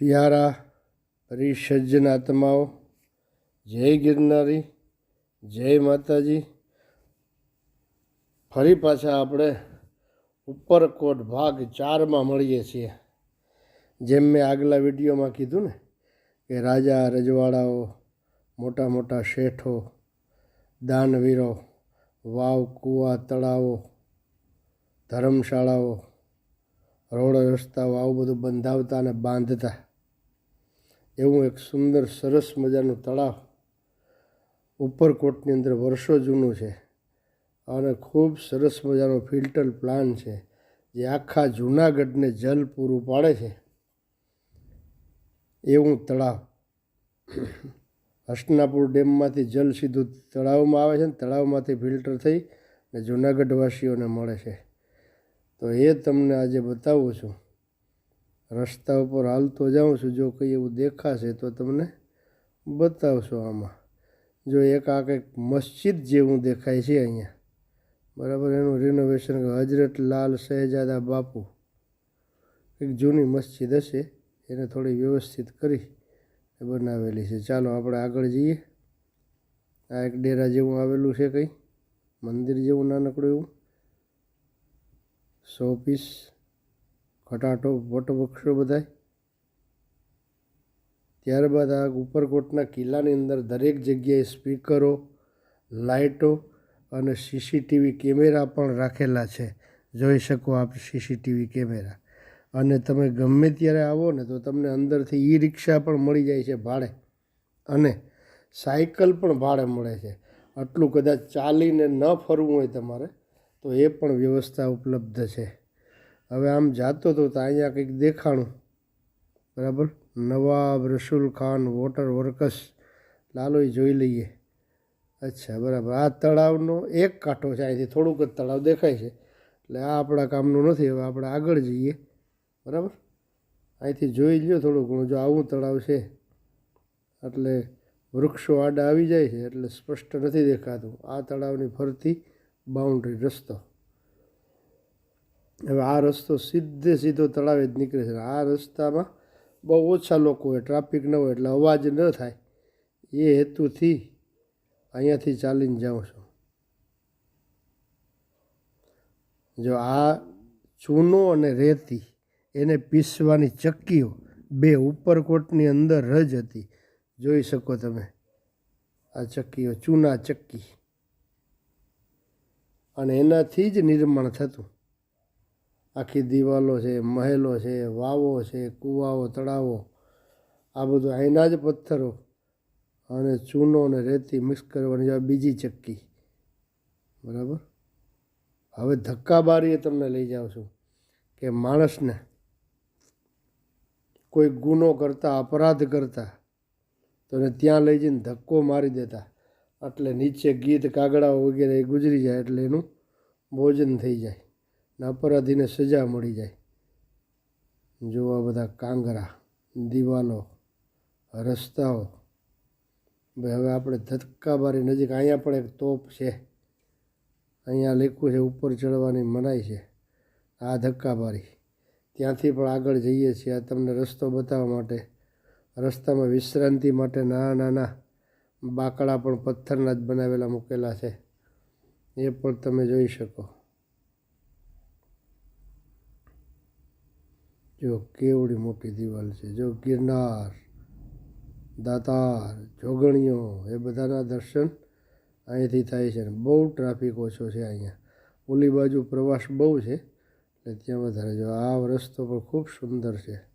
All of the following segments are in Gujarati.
પ્યારા પરિસજ્જન આત્માઓ, જય ગિરનારી, જય માતાજી. ફરી પાછા આપણે ઉપરકોટ ભાગ ચારમાં મળીએ છીએ. જેમ મેં આગલા વિડીયોમાં કીધું ને, કે રાજા રજવાડાઓ, મોટા મોટા શેઠો, દાનવીરો, વાવ, કૂવા, તળાવો, ધર્મશાળાઓ, રોડ રસ્તાઓ, આવું બધું બંધાવતા અને બાંધતા. એવું એક સુંદર, સરસ મજાનું તળાવ ઉપરકોટની અંદર વર્ષો જૂનું છે અને ખૂબ સરસ મજાનો ફિલ્ટર પ્લાન છે જે આખા જૂનાગઢને જલ પૂરું પાડે છે. એવું તળાવ. હસનાપુર ડેમમાંથી જલ સીધું તળાવમાં આવે છે ને તળાવમાંથી ફિલ્ટર થઈ ને જૂનાગઢવાસીઓને મળે છે. તો એ તમને આજે બતાવું છું. રસ્તા ઉપર હાલતો જાઉં છું, જો કંઈ એવું દેખાશે તો તમને બતાવશો આમાં. જો એક આ કંઈક મસ્જિદ જેવું દેખાય છે અહીંયા. બરાબર, એનું રિનોવેશન હજરત લાલ શહેજાદા બાપુ. એક જૂની મસ્જિદ હશે, એને થોડી વ્યવસ્થિત કરી બનાવેલી છે. ચાલો, આપણે આગળ જઈએ. આ એક ડેરા જેવું આવેલું છે કંઈ. મંદિર જેવું નાનકડું એવું. સો પીસ ખટાટો વટવૃક્ષો બધાય. ત્યારબાદ આ ઉપરકોટના કિલ્લાની અંદર દરેક જગ્યાએ સ્પીકરો, લાઇટો અને સીસીટીવી કેમેરા પણ રાખેલા છે. જોઈ શકો આપ સીસીટીવી કેમેરા. અને તમે ગમે ત્યારે આવો ને તો તમને અંદરથી ઈ રિક્ષા પણ મળી જાય છે ભાડે. અને સાયકલ પણ ભાડે મળે છે. આટલું કદાચ ચાલીને ન ફરવું હોય તમારે, તો એ પણ વ્યવસ્થા ઉપલબ્ધ છે. હવે આમ જાતો તો તો અહીંયા કંઈક દેખાણું. બરાબર? Nawab Rasul Khan water works. Lalo જોઈ લઈએ. અચ્છા, બરાબર. આ તળાવનો એક કાંઠો છે, અહીંથી થોડુંક જ તળાવ દેખાય છે. એટલે આ આપણા કામનું નથી, હવે આપણે આગળ જઈએ. બરાબર? અહીંથી જોઈ લ્યો થોડું ઘણું. જો આવું તળાવ છે, એટલે વૃક્ષો આડા આવી જાય છે, એટલે સ્પષ્ટ નથી દેખાતું. આ તળાવની ફરતી બાઉન્ડ્રી રસ્તો. હવે આ રસ્તો સીધે સીધો તળાવે જ નીકળે છે. આ રસ્તામાં બહુ ઓછા લોકો હોય, ટ્રાફિક ન હોય એટલે અવાજ ન થાય. એ હેતુથી અહીંયાથી ચાલીને જાઉં છું. જો આ ચૂનો અને રેતી એને પીસવાની ચક્કીઓ બે ઉપરકોટની અંદર જ હતી. જોઈ શકો તમે આ ચક્કીઓ, ચૂના ચક્કી. અને એનાથી જ નિર્માણ થતું. આખી દિવાલો છે, મહેલો છે, વાવો છે, કૂવાઓ, તળાવો. આ બધું અહીંના જ પથ્થરો અને ચૂનો અને રેતી મિક્સ કરવાની બીજી ચક્કી. બરાબર? હવે ધક્કાબારીએ તમને લઈ જાઉં છું કે માણસને કોઈ ગુનો કરતા, અપરાધ કરતા તો એને ત્યાં લઈ જઈને ધક્કો મારી દેતા. એટલે નીચે ગીત કાગડાઓ વગેરે ગુજરી જાય એટલે એનું ભોજન થઈ જાય. ને અપરાધીને સજા મળી જાય. જોવા બધા કાંગરા, દિવાલો, રસ્તાઓ. ભાઈ, હવે આપણે ધક્કાબારી નજીક, અહીંયા પણ એક તોપ છે. અહીંયા લખ્યું છે, ઉપર ચડવાની મનાઈ છે. આ ધક્કાબારી. ત્યાંથી પણ આગળ જઈએ છીએ. આ તમને રસ્તો બતાવવા માટે. રસ્તામાં વિશ્રાંતિ માટે નાના નાના બાકડા પણ પથ્થરના જ બનાવેલા મૂકેલા છે. એ પણ તમે જોઈ શકો. જો કેવડી મોટી દિવાલ છે, જો ગિરનાર, દાતાર જોગણીઓ એ બધાના દર્શન અહીંથી થાય છે ને બહુ ટ્રાફિક ઓછો છે અહીંયા. ઓલી બાજુ પ્રવાસ બહુ છે, એટલે ત્યાં વધારે જો આ રસ્તો પણ ખૂબ સુંદર છે.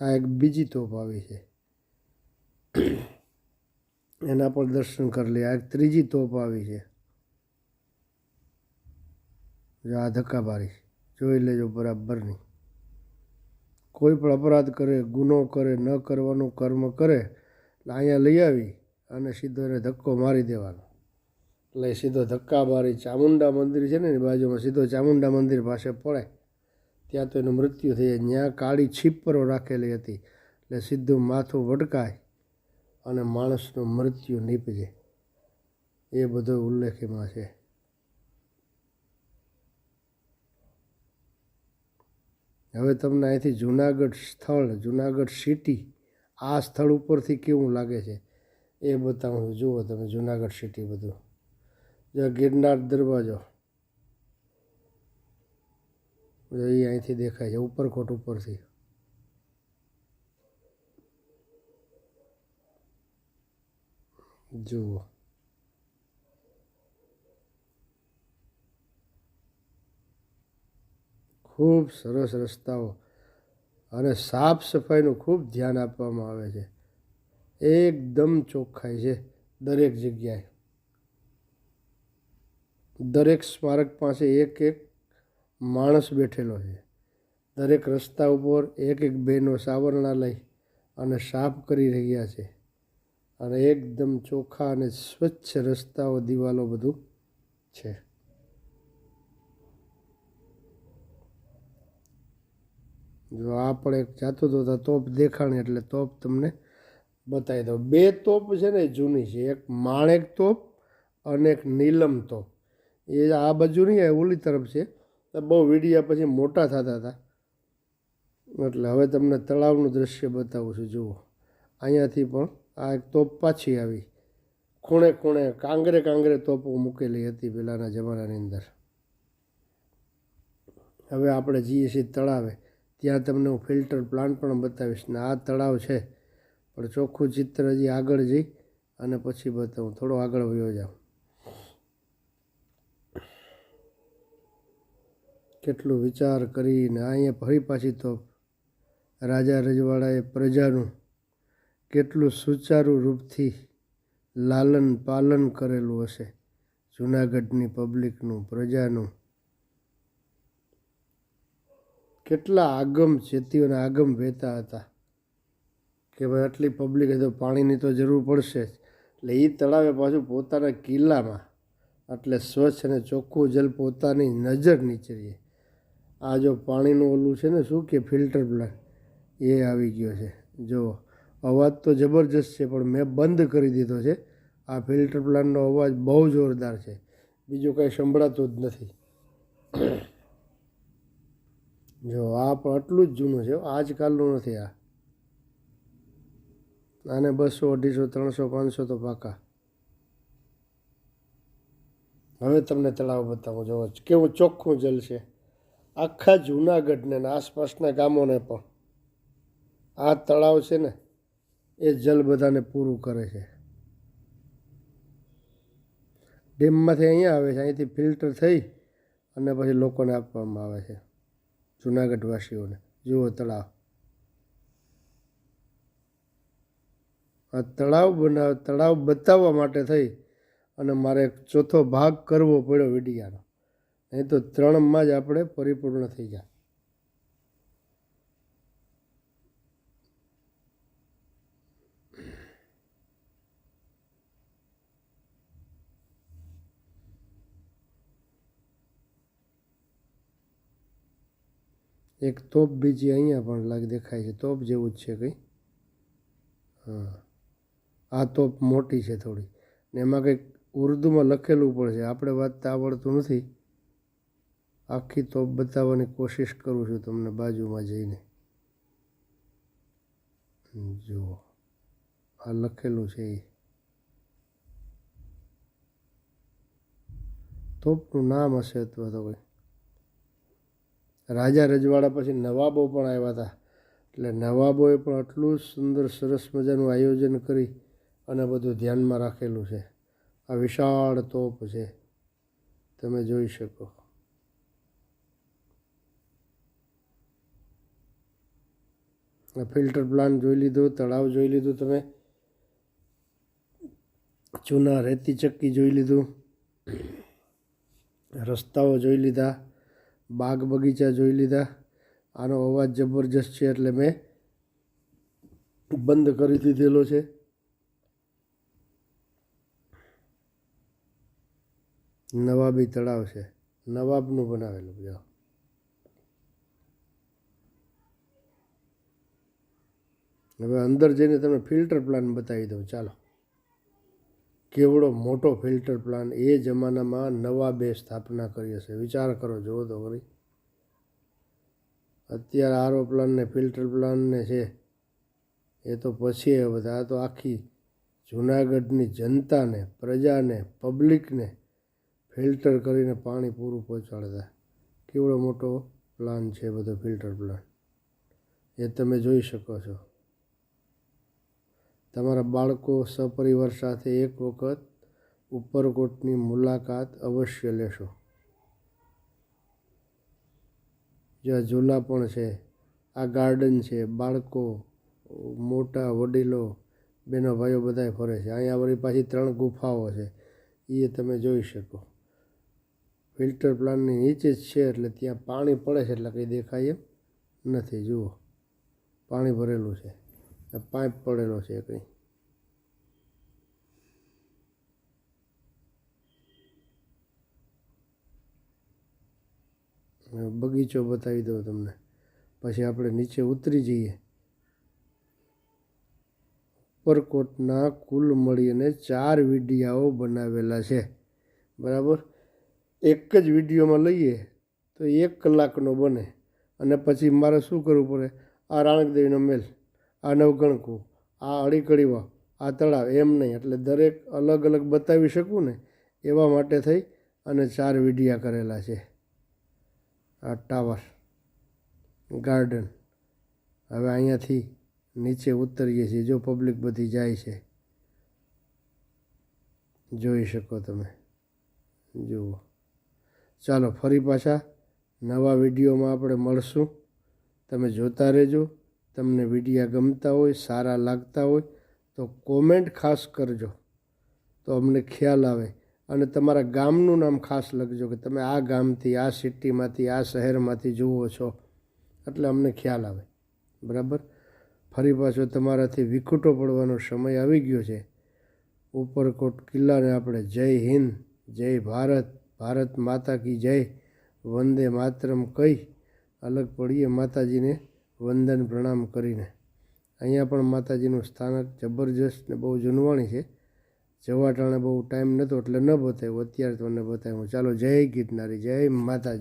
આ એક બીજી તોપ આવી છે. એના પણ દર્શન કરી લે. આ એક ત્રીજી તોપ આવી છે. જો આ ધક્કાબારી જોઈ લેજો બરાબરની. કોઈ પણ અપરાધ કરે, ગુનો કરે, ન કરવાનું કર્મ કરે, એટલે અહીંયા લઈ આવી અને સીધો એને ધક્કો મારી દેવાનો. એટલે સીધો ધક્કા મારી ચામુંડા મંદિર છે ને, એની બાજુમાં સીધો ચામુંડા મંદિર પાસે પડે ત્યાં તો એનું મૃત્યુ થઈ જાય ત્યાં કાળી છીપરો રાખેલી હતી. એટલે સીધું માથું વટકાય અને માણસનું મૃત્યુ નીપજે. એ બધો ઉલ્લેખમાં છે. હવે તમને અહીંથી જુનાગઢ સ્થળ, જુનાગઢ સિટી આ સ્થળ ઉપરથી કેવું લાગે છે? એ બતાવું છું. જુઓ તમે જુનાગઢ સિટી બધું. જો ગિરનાર દરવાજો. એ અહીંથી દેખાય છે, ઉપરકોટ ઉપરથી. જુઓ. ખૂબ સરસ રસ્તાઓ અને સાફ સફાઈનું ખૂબ ધ્યાન આપવામાં આવે છે. એકદમ ચોખ્ખાઈ છે દરેક જગ્યાએ. દરેક સ્મારક પાસે એક એક માણસ બેઠેલો છે. દરેક રસ્તા ઉપર એક એક બહેનો સાવરણા લઈ અને સાફ કરી રહ્યા છે. અને એકદમ ચોખ્ખા અને સ્વચ્છ રસ્તાઓ દિવાલો બધું છે. જો આ પણ એક જાતું તો તો તોપ દેખાણી એટલે તોપ તમને બતાવી દઉં. બે તોપ છે ને જૂની છે. એક માણેક તોપ અને એક નીલમ તોપ. એ આ બાજુ નહીં ઓલી તરફ છે. તો બહુ વીડિયા પછી મોટા થતા હતા. એટલે હવે તમને તળાવનું દ્રશ્ય બતાવું છું. જુઓ. અહીંયાથી પણ આ એક તોપ પાછી આવી. ખૂણે ખૂણે કાંગરે કાંગરે તોપો મૂકેલી હતી પહેલાંના જમાનાની અંદર. હવે આપણે જઈએ છીએ તળાવે. ત્યાં તમને હું ફિલ્ટર પ્લાન્ટ પણ બતાવીશ ને આ તળાવ છે. પણ ચોખ્ખું ચિત્ર હજી આગળ જઈ અને પછી બતાવું. થોડો આગળ વયો જાઉં કેટલું વિચાર કરીને અહીંયા ફરી પાછી તો રાજા રજવાડાએ પ્રજાનું કેટલું સુચારુ રૂપથી લાલન પાલન કરેલું હશે. જૂનાગઢની પબ્લિકનું પ્રજાનું. કેટલા આગમ ચેતીઓના આગમ વહેતા હતા કે ભાઈ આટલી પબ્લિક તો પાણીની તો જરૂર પડશે જ. એટલે એ તળાવે પાછું પોતાના કિલ્લામાં, એટલે સ્વચ્છ અને ચોખ્ખું જલ પોતાની નજર નીચરીએ આ જો પાણીનું ઓલું છે ને, શું કે ફિલ્ટર પ્લાન્ટ એ આવી ગયો છે. જો, અવાજ તો જબરજસ્ત છે, પણ મેં બંધ કરી દીધો છે. આ ફિલ્ટર પ્લાન્ટનો અવાજ બહુ જોરદાર છે. બીજું કંઈ સંભળાતું જ નથી. જો આ પણ આટલું જ જૂનું છે આજકાલનું નથી આ. આને બસો, અઢીસો, ત્રણસો, પાંચસો તો પાકા. હવે તમને તળાવ બતાવું, જો કેવું ચોખ્ખું જલ છે. આખા જૂનાગઢને ને આસપાસના ગામોને પણ આ તળાવ છે ને, એ જલ બધાને પૂરું કરે છે. ડેમમાંથી અહીંયા આવે છે, અહીંથી ફિલ્ટર થઈ અને પછી લોકોને આપવામાં આવે છે. જૂનાગઢવાસીઓને. જુઓ તળાવ. આ તળાવ બનાવ તળાવ બતાવવા માટે થઈ અને મારે ચોથો ભાગ કરવો પડ્યો વિડીયાનો. નહીં તો ત્રણમાં જ આપણે પરિપૂર્ણ થઈ જાય. એક તોપ બીજી અહીંયા પણ લાગ દેખાય છે. તોપ જેવું જ છે કંઈ. હા. આ તોપ મોટી છે થોડી. ને એમાં કંઈક ઉર્દુમાં લખેલું પણ છે. આપણે વાંચતા આવડતું નથી. આખી તોપ બતાવવાની કોશિશ કરું છું તમને બાજુમાં જઈને. જુઓ. આ લખેલું છે એ. તોપનું નામ હશે અથવા તો કંઈ. રાજા રજવાડા પછી નવાબો પણ આવ્યા હતા. એટલે નવાબોએ પણ આટલું સુંદર, સરસ મજાનું આયોજન કરી અને બધું ધ્યાનમાં રાખેલું છે. આ વિશાળ તોપ છે. તમે જોઈ શકો. ફિલ્ટર પ્લાન્ટ જોઈ લીધું, તળાવ જોઈ લીધું તમે. ચૂના રેતી ચક્કી જોઈ લીધું. રસ્તાઓ જોઈ લીધા. બાગ બગીચા જોઈ લીધા. આનો અવાજ જબરજસ્ત છે એટલે મેં બંધ કરી દીધેલો છે. નવાબી તળાવ છે. નવાબનું બનાવેલું જો હવે અંદર જઈને તમને ફિલ્ટર પ્લાન બતાવી દઉં. ચાલો. કેવડો મોટો ફિલ્ટર પ્લાન એ જમાનામાં નવા બે સ્થાપના કરી હશે. વિચાર કરો, જુઓ તો ખરી. અત્યારે આરો પ્લાનને, ફિલ્ટર પ્લાનને છે, એ તો પછી એ બધા તો આખી જૂનાગઢની જનતાને, પ્રજાને, પબ્લિકને ફિલ્ટર કરીને પાણી પૂરું પહોંચાડતા. કેવડો મોટો પ્લાન છે બધો ફિલ્ટર પ્લાન. એ તમે જોઈ શકો છો. તમારા બાળકો સપરિવાર સાથે એક વખત ઉપરકોટની મુલાકાત અવશ્ય લેશો. જ્યાં ઝૂલા પણ છે, આ ગાર્ડન છે, બાળકો, મોટા વડીલો બહેનો ભાઈઓ બધાય ફરે છે. અહીંયા વળી પાછી ત્રણ ગુફાઓ છે એ તમે જોઈ શકો. ફિલ્ટર પ્લાન્ટની નીચે જ છે, એટલે ત્યાં પાણી પડે છે, એટલે કંઈ દેખાય એમ નથી. જુઓ, પાણી ભરેલું છે. પાઇપ પડેલો છે કંઈ. બગીચો બતાવી દઉં તમને. પછી આપણે નીચે ઉતરી જઈએ. ઉપરકોટના કુલ મળીને ચાર વિડીયાઓ બનાવેલા છે. બરાબર? એક જ વિડીયોમાં લઈએ તો એક કલાકનો બને. અને પછી મારે શું કરવું પડે? આ રાણકદેવીનો મેલ. આ નવગણકું, આ અડીકડીવા આ તળાવ, એમ નહીં. એટલે દરેક અલગ અલગ બતાવી શકું ને એવા માટે થઈ અને ચાર વિડિયા કરેલા છે. આ ટાવર, ગાર્ડન. હવે અહીંયાથી નીચે ઉતરીએ છીએ. જો પબ્લિક બધી જાય છે, જોઈ શકો તમે. જુઓ. ચાલો, ફરી પાછા નવા વિડીયોમાં આપણે મળશું. તમે જોતા રહેજો. તમને વિડીયા ગમતા હોય, સારા લાગતા હોય, તો કોમેન્ટ ખાસ કરજો. તો અમને ખ્યાલ આવે. અને તમારા ગામનું નામ ખાસ લખજો કે તમે આ ગામથી, આ સિટીમાંથી, આ શહેરમાંથી જુઓ છો. એટલે અમને ખ્યાલ આવે. બરાબર? ફરી પાછો તમારાથી વિખૂટો પડવાનો સમય આવી ગયો છે. ઉપરકોટ કિલ્લાને આપણે જય હિન્દ, જય ભારત ભારત માતા કી જય, વંદે માતરમ કહી, અલગ પડીએ માતાજીને. વંદન પ્રણામ કરીને. અહીંયા પણ માતાજીનું સ્થાનક જબરજસ્ત ને બહુ જૂનવાણી છે. જવા ટાણે બહુ ટાઈમ નહોતો એટલે ન બતાવ્યું, અત્યારે તમને બતાવ્યું. ચાલો જય ગિરનારી જય માતાજી.